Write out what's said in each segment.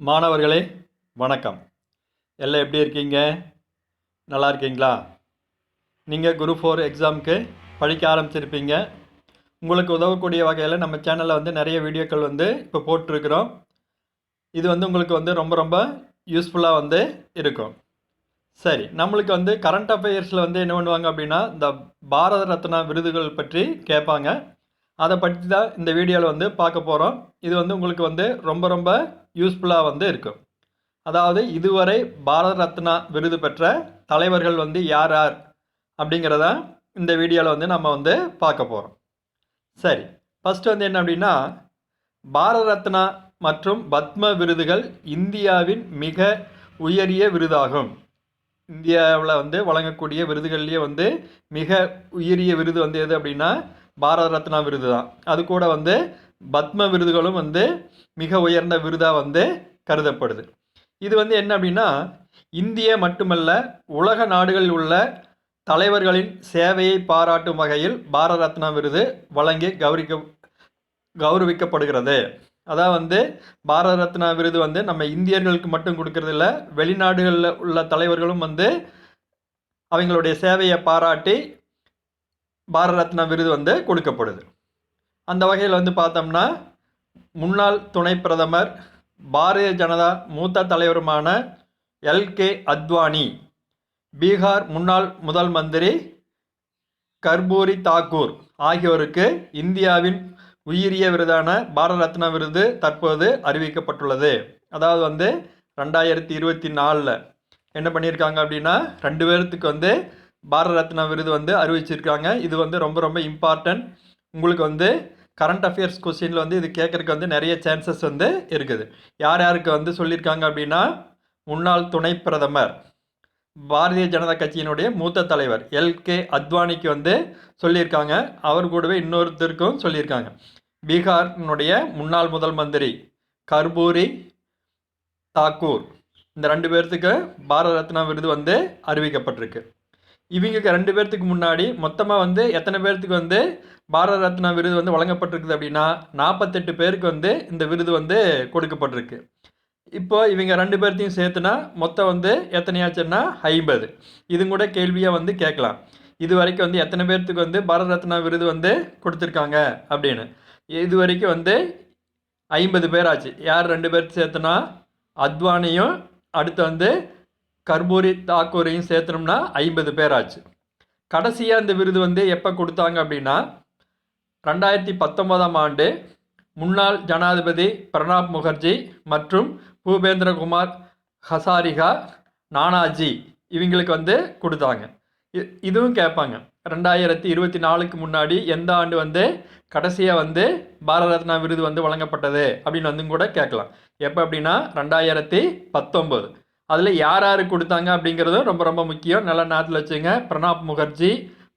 மாணவர்களே வணக்கம். எல்லாம் எப்படி இருக்கீங்க? நல்லா இருக்கீங்களா? நீங்கள் குரூப் ஃபோர் எக்ஸாமுக்கு படிக்க ஆரம்பிச்சிருப்பீங்க. உங்களுக்கு உதவக்கூடிய வகையில் நம்ம சேனலில் வந்து நிறைய வீடியோக்கள் வந்து இப்போ போட்டிருக்கிறோம். இது வந்து உங்களுக்கு வந்து ரொம்ப ரொம்ப யூஸ்ஃபுல்லாக வந்து இருக்கும். சரி நம்மளுக்கு வந்து கரண்ட் அஃபேர்ஸில் வந்து என்ன பண்ணுவாங்க அப்படின்னா இந்த பாரத ரத்னா விருதுகள் பற்றி கேட்பாங்க. அதை பற்றி தான் இந்த வீடியோவில் வந்து பார்க்க போகிறோம் இது வந்து உங்களுக்கு வந்து ரொம்ப ரொம்ப யூஸ்ஃபுல்லாக வந்து இருக்கும். அதாவது இதுவரை பாரத ரத்னா விருது பெற்ற தலைவர்கள் வந்து யார் யார் அப்படிங்கிறத இந்த வீடியோவில் வந்து நம்ம வந்து பார்க்க போகிறோம் சரி ஃபஸ்ட்டு வந்து என்ன அப்படின்னா பாரத ரத்னா மற்றும் பத்ம விருதுகள் இந்தியாவின் மிக உயரிய விருதாகும். இந்தியாவில் வந்து வழங்கக்கூடிய விருதுகள்லேயே வந்து மிக உயரிய விருது வந்து எது அப்படின்னா பாரத ரத்னா விருது தான். அது கூட வந்து பத்ம விருதுகளும் வந்து மிக உயர்ந்த விருதாக வந்து கருதப்படுது. இது வந்து என்ன அப்படின்னா இந்திய மட்டுமல்ல உலக நாடுகளில் உள்ள தலைவர்களின் சேவையை பாராட்டும் வகையில் பாரத ரத்னா விருது வழங்கி கௌரிக்க கௌரவிக்கப்படுகிறது. அதான் வந்து பாரத ரத்னா விருது வந்து நம்ம இந்தியர்களுக்கு மட்டும் கொடுக்கறது இல்லை வெளிநாடுகளில் உள்ள தலைவர்களும் வந்து அவங்களுடைய சேவையை பாராட்டி பாரத ரத்னா விருது வந்து கொடுக்கப்படுது. அந்த வகையில் வந்து பார்த்தோம்னா முன்னாள் துணை பிரதமர் பாரதிய ஜனதா மூத்த தலைவருமான எல்கே அத்வானி பீகார் முன்னாள் முதல் மந்திரி கர்பூரி தாக்கூர் ஆகியோருக்கு இந்தியாவின் உயிரிய விருதான பாரத ரத்னா விருது தற்போது அறிவிக்கப்பட்டுள்ளது. அதாவது வந்து ரெண்டாயிரத்தி இருபத்தி நாலில் என்ன பண்ணியிருக்காங்க அப்படின்னா ரெண்டு பேர்த்துக்கு வந்து பாரத ரத்னா விருது வந்து அறிவிச்சிருக்காங்க. இது வந்து ரொம்ப ரொம்ப இம்பார்ட்டன்ட் உங்களுக்கு வந்து கரண்ட் அஃபேர்ஸ் கொஸ்டினில் வந்து இது கேட்குறக்கு வந்து நிறைய சான்சஸ் வந்து இருக்குது. யார் யாருக்கு வந்து சொல்லியிருக்காங்க அப்படின்னா முன்னாள் துணை பிரதமர் பாரதிய ஜனதா கட்சியினுடைய மூத்த தலைவர் எல்கே அத்வானிக்கு வந்து சொல்லியிருக்காங்க அவர் கூடவே இன்னொருத்தருக்கும் சொல்லியிருக்காங்க பீகாரினுடைய முன்னாள் முதல் மந்திரி கர்பூரி தாக்கூர். இந்த ரெண்டு பேர்த்துக்கு பாரத ரத்னா விருது வந்து அறிவிக்கப்பட்டிருக்கு. இவங்க ரெண்டு பேர்த்துக்கு முன்னாடி மொத்தமாக வந்து எத்தனை பேர்த்துக்கு வந்து பாரத ரத்னா விருது வந்து வழங்கப்பட்டிருக்குது அப்படின்னா நாற்பத்தெட்டு பேருக்கு வந்து இந்த விருது வந்து கொடுக்கப்பட்டிருக்கு. இப்போ இவங்க ரெண்டு பேர்த்தையும் சேர்த்துனா மொத்தம் வந்து எத்தனையாச்சுன்னா ஐம்பது. இது கூட கேள்வியாக வந்து கேட்கலாம். இது வரைக்கும் வந்து எத்தனை பேர்த்துக்கு வந்து பாரத ரத்னா விருது வந்து கொடுத்துருக்காங்க அப்படின்னு. இது வரைக்கும் வந்து ஐம்பது பேர் ஆச்சு யார் ரெண்டு பேர்த்து சேர்த்துனா? அத்வானியும் அடுத்து வந்து கர்பூரி தாக்கூரையும் சேர்த்தனோம்னா ஐம்பது பேர் ஆச்சு கடைசியாக இந்த விருது வந்து எப்போ கொடுத்தாங்க அப்படின்னா ரெண்டாயிரத்தி பத்தொன்பதாம் ஆண்டு முன்னாள் ஜனாதிபதி பிரணாப் முகர்ஜி மற்றும் பூபேந்திரகுமார் ஹசாரிகா நானாஜி இவங்களுக்கு வந்து கொடுத்தாங்க. இதுவும் கேட்பாங்க. ரெண்டாயிரத்தி இருபத்தி நாலுக்கு முன்னாடி எந்த ஆண்டு வந்து கடைசியாக வந்து பாரத ரத்னா விருது வந்து வழங்கப்பட்டது அப்படின்னு வந்து கூட கேட்கலாம். எப்போ அப்படின்னா ரெண்டாயிரத்தி பத்தொம்போது அதில் யார் யார் கொடுத்தாங்க அப்படிங்கிறதும் ரொம்ப ரொம்ப முக்கியம். நல்ல நேரத்தில் வச்சுங்க. பிரணாப் முகர்ஜி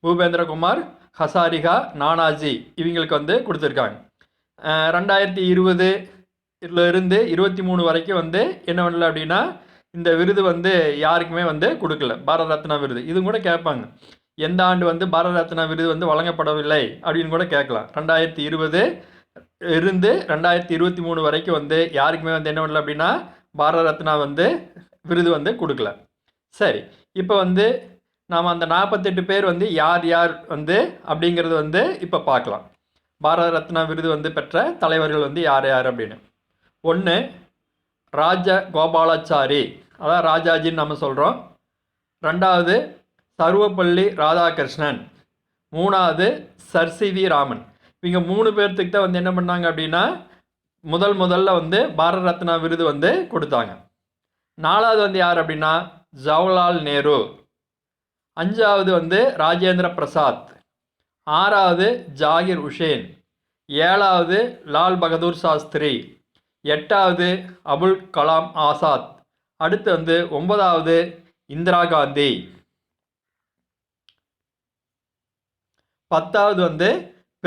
பூபேந்திரகுமார் ஹசாரிகா நானாஜி இவங்களுக்கு வந்து கொடுத்துருக்காங்க. ரெண்டாயிரத்தி இருபது இருந்து இருபத்தி மூணு வரைக்கும் வந்து என்ன பண்ணல அப்படின்னா இந்த விருது வந்து யாருக்குமே வந்து கொடுக்கல. பாரத ரத்னா விருது. இது கூட கேட்பாங்க. எந்த ஆண்டு வந்து பாரத ரத்னா விருது வந்து வழங்கப்படவில்லை அப்படின்னு கூட கேட்கலாம். ரெண்டாயிரத்தி இருபது இருந்து ரெண்டாயிரத்தி இருபத்தி மூணு வரைக்கும் வந்து யாருக்குமே வந்து என்ன பண்ணல அப்படின்னா பாரத ரத்னா வந்து விருது வந்து கொடுக்கல. சரி இப்போ வந்து நாம் அந்த நாற்பத்தெட்டு பேர் வந்து யார் யார் வந்து அப்படிங்கிறது வந்து இப்போ பார்க்கலாம். பாரத ரத்னா விருது வந்து பெற்ற தலைவர்கள் வந்து யார் யார் அப்படின்னு. ஒன்று ராஜ கோபாலாச்சாரி. அதான் ராஜாஜின்னு நம்ம சொல்கிறோம் ரெண்டாவது சர்வப்பள்ளி ராதாகிருஷ்ணன். மூணாவது சர் சி வி ராமன். இவங்க மூணு பேர்த்துக்கு தான் வந்து என்ன பண்ணாங்க அப்படின்னா முதல் முதல்ல வந்து பாரத ரத்னா விருது வந்து கொடுத்தாங்க. நாலாவது வந்து யார் அப்படின்னா? ஜவஹர்லால் நேரு. அஞ்சாவது வந்து ராஜேந்திர பிரசாத். ஆறாவது ஜாகிர் உஷேன் ஏழாவது லால் பகதூர் சாஸ்திரி. எட்டாவது அபுல் கலாம் ஆசாத். அடுத்து வந்து ஒன்பதாவது இந்திரா காந்தி. பத்தாவது வந்து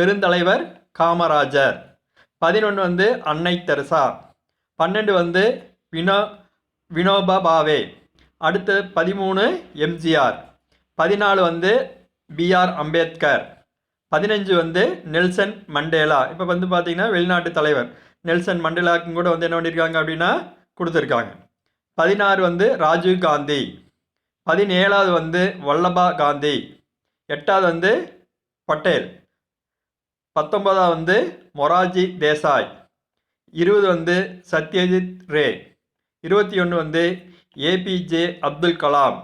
பெருந்தலைவர் காமராஜர். பதினொன்று வந்து அன்னை தெரசா. பன்னெண்டு வந்து வினோ வினோபா பாவே அடுத்து பதிமூணு எம்ஜிஆர். பதினாலு வந்து பிஆர் அம்பேத்கர். பதினஞ்சு வந்து நெல்சன் மண்டேலா. இப்போ வந்து பார்த்திங்கன்னா வெளிநாட்டு தலைவர். நெல்சன் மண்டேலாக்கும் கூட வந்து என்ன பண்ணியிருக்காங்க அப்படின்னா கொடுத்துருக்காங்க. பதினாறு வந்து ராஜீவ் காந்தி. பதினேழாவது வந்து வல்லபா காந்தி. எட்டாவது வந்து பட்டேல். பத்தொன்பதாவது வந்து மொராஜி தேசாய். இருபது வந்து சத்யஜித் ரே. இருபத்தி ஒன்று வந்து ஏபிஜே அப்துல் கலாம்.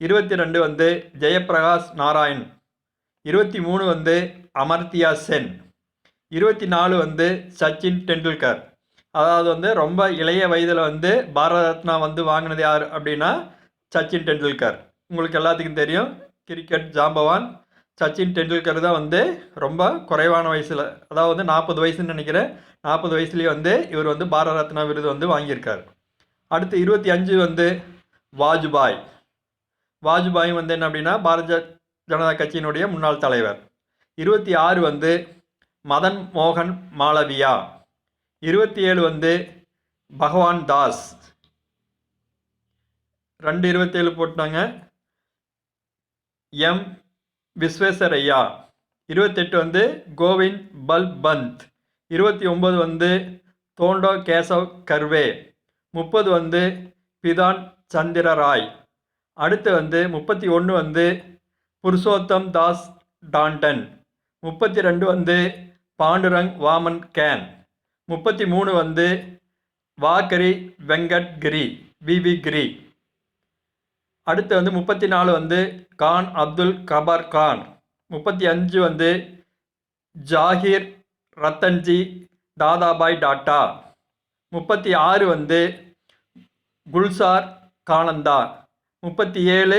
இருபத்தி ரெண்டு வந்து ஜெயப்பிரகாஷ் நாராயண். இருபத்தி மூணு வந்து அமர்த்தியா சென். இருபத்தி நாலு வந்து சச்சின் டெண்டுல்கர். அதாவது வந்து ரொம்ப இளைய வயதில் வந்து பாரத ரத்னா வந்து வாங்கினது யார் அப்படின்னா சச்சின் டெண்டுல்கர். உங்களுக்கு எல்லாத்துக்கும் தெரியும் கிரிக்கெட் ஜாம்பவான் சச்சின் டெண்டுல்கர் தான் வந்து ரொம்ப குறைவான வயசில் அதாவது நாற்பது வயசுன்னு நினைக்கிறேன். நாற்பது வயசுலேயே வந்து இவர் வந்து பாரத ரத்னா விருது வந்து வாங்கியிருக்கார். அடுத்து இருபத்தி அஞ்சு வந்து வாஜ்பாய். வாஜ்பாய் வந்து என்ன அப்படின்னா பாரதிய ஜனதா கட்சியினுடைய முன்னாள் தலைவர். இருபத்தி ஆறு வந்து மதன் மோகன் மாளவியா. இருபத்தி ஏழு வந்து பகவான் தாஸ். ரெண்டு இருபத்தேழு போட்டாங்க. எம். விஸ்வேஸ்வரையா இருபத்தெட்டு வந்து கோவிந்த் பல்பந்த். இருபத்தி ஒம்பது வந்து தோண்டோ கேசவ் கர்வே. முப்பது வந்து பிதான் சந்திர ராய். அடுத்து வந்து முப்பத்தி ஒன்று வந்து புருஷோத்தம் தாஸ் டாண்டன். முப்பத்தி ரெண்டு வந்து பாண்டுரங் வாமன் கேன். முப்பத்தி மூணு வந்து வாகரி வெங்கட் கிரி விவி கிரி. அடுத்து வந்து முப்பத்தி நாலு வந்து கான் அப்துல் கபர் கான். முப்பத்தி அஞ்சு வந்து ஜாகிர் ரத்தன்ஜி தாதாபாய் டாட்டா. முப்பத்தி ஆறு வந்து குல்சார் கானந்தா முப்பத்தி ஏழு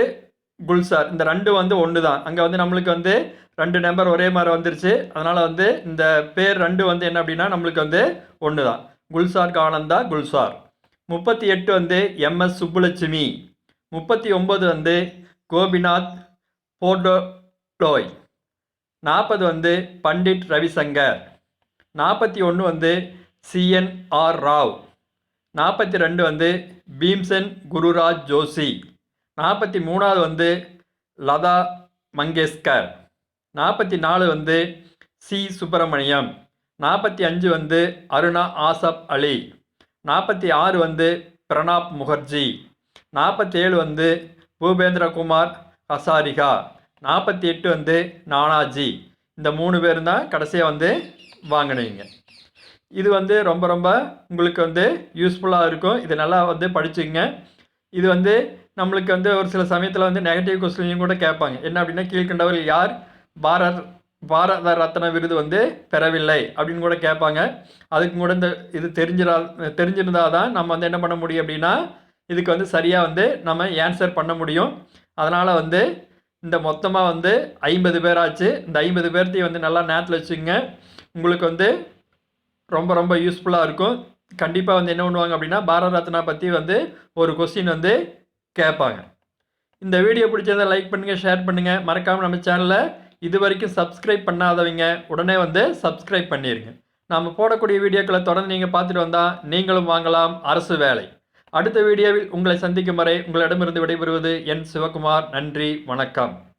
குல்சார். இந்த ரெண்டு வந்து ஒன்று தான் அங்கே வந்து நம்மளுக்கு வந்து ரெண்டு நம்பர் ஒரே மாதிரி வந்துருச்சு. அதனால் வந்து இந்த பேர் ரெண்டு வந்து என்ன அப்படின்னா நம்மளுக்கு வந்து ஒன்று தான் குல்சார் கானந்தா குல்சார். முப்பத்தி எட்டு வந்து எம்எஸ் சுப்புலட்சுமி. முப்பத்தி ஒம்பது வந்து கோபிநாத் போர்டோலோய் நாற்பது வந்து பண்டிட் ரவிசங்கர். நாற்பத்தி ஒன்று வந்து சிஎன்ஆர் ராவ் நாற்பத்தி ரெண்டு வந்து பீம்சன் குருராஜ் ஜோஷி. நாற்பத்தி மூணாவது வந்து லதா மங்கேஷ்கர். நாற்பத்தி நாலு வந்து சி சுப்பிரமணியம். நாற்பத்தி அஞ்சு வந்து அருணா ஆசப் அலி. நாற்பத்தி ஆறு வந்து பிரணாப் முகர்ஜி. நாற்பத்தி ஏழு வந்து பூபேந்திரகுமார் ஹசாரிகா. நாற்பத்தி எட்டு வந்து நானாஜி. இந்த மூணு பேரும் தான் கடைசியாக வந்து வாங்கினீங்க இது வந்து ரொம்ப ரொம்ப உங்களுக்கு வந்து யூஸ்ஃபுல்லாக இருக்கும். இது நல்லா வந்து படிச்சுங்க இது வந்து நம்மளுக்கு வந்து ஒரு சில சமயத்தில் வந்து நெகட்டிவ் கொஸ்டினையும் கூட கேட்பாங்க. என்ன அப்படின்னா கீழ்கண்டவர் யார்? பாரத் பாரத ரத்ன விருது வந்து பெறவில்லை அப்படின்னு கூட கேட்பாங்க. அதுக்கு கூட இந்த இது தெரிஞ்சிடா தெரிஞ்சிருந்தால் தான் நம்ம வந்து என்ன பண்ண முடியும் அப்படின்னா இதுக்கு வந்து சரியாக வந்து நம்ம ஆன்சர் பண்ண முடியும். அதனால் வந்து இந்த மொத்தமாக வந்து ஐம்பது பேராச்சு. இந்த ஐம்பது பேர்த்தையும் வந்து நல்லா நேரத்தில் வச்சுங்க உங்களுக்கு வந்து ரொம்ப ரொம்ப யூஸ்ஃபுல்லாக இருக்கும். கண்டிப்பாக வந்து என்ன பண்ணுவாங்க அப்படின்னா பாரத ரத்னா பற்றி வந்து ஒரு கொஸ்டின் வந்து கேட்பாங்க. இந்த வீடியோ பிடிச்சதை லைக் பண்ணுங்கள் ஷேர் பண்ணுங்கள் மறக்காமல் நம்ம சேனலை இது வரைக்கும் சப்ஸ்கிரைப் பண்ணாதவங்க உடனே வந்து சப்ஸ்கிரைப் பண்ணிடுங்க நாம் போடக்கூடிய வீடியோக்களை தொடர்ந்து நீங்கள் பார்த்துட்டு வந்தால் நீங்களும் வாங்கலாம். அரசு வேலை. அடுத்த வீடியோவில் உங்களை சந்திக்கும் வரை உங்களிடமிருந்து விடைபெறுவது என் சிவகுமார். நன்றி வணக்கம்.